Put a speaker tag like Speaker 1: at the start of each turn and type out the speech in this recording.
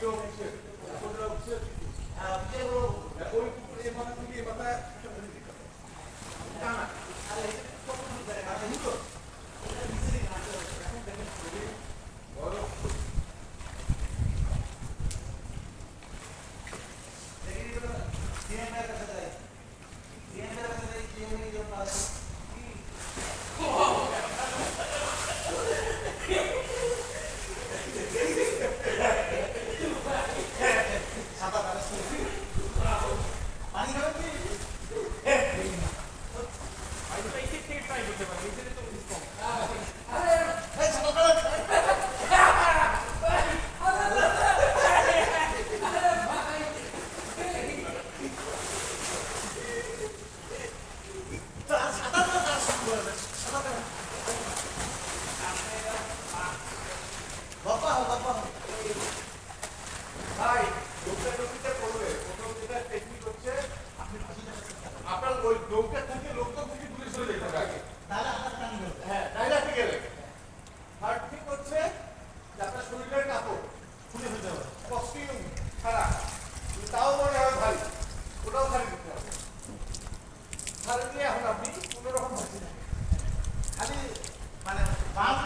Speaker 1: Thank
Speaker 2: you. নৌকা থেকে লোকটা থেকে পুলিশ হয়ে যেতে
Speaker 1: থাকে
Speaker 2: হ্যাঁ ডাইলাতে গেলে। থার্ড ঠিক হচ্ছে আপনার শরীরের কাপড়
Speaker 1: খুলে ফেলতে হবে।
Speaker 2: কস্টিউম ছাড়া। তাও মনে হয় ভারী। ওটাও ভারী দিতে হবে। ভারী দিয়ে এখন আপনি কোনো রকম
Speaker 1: খালি মানে বাম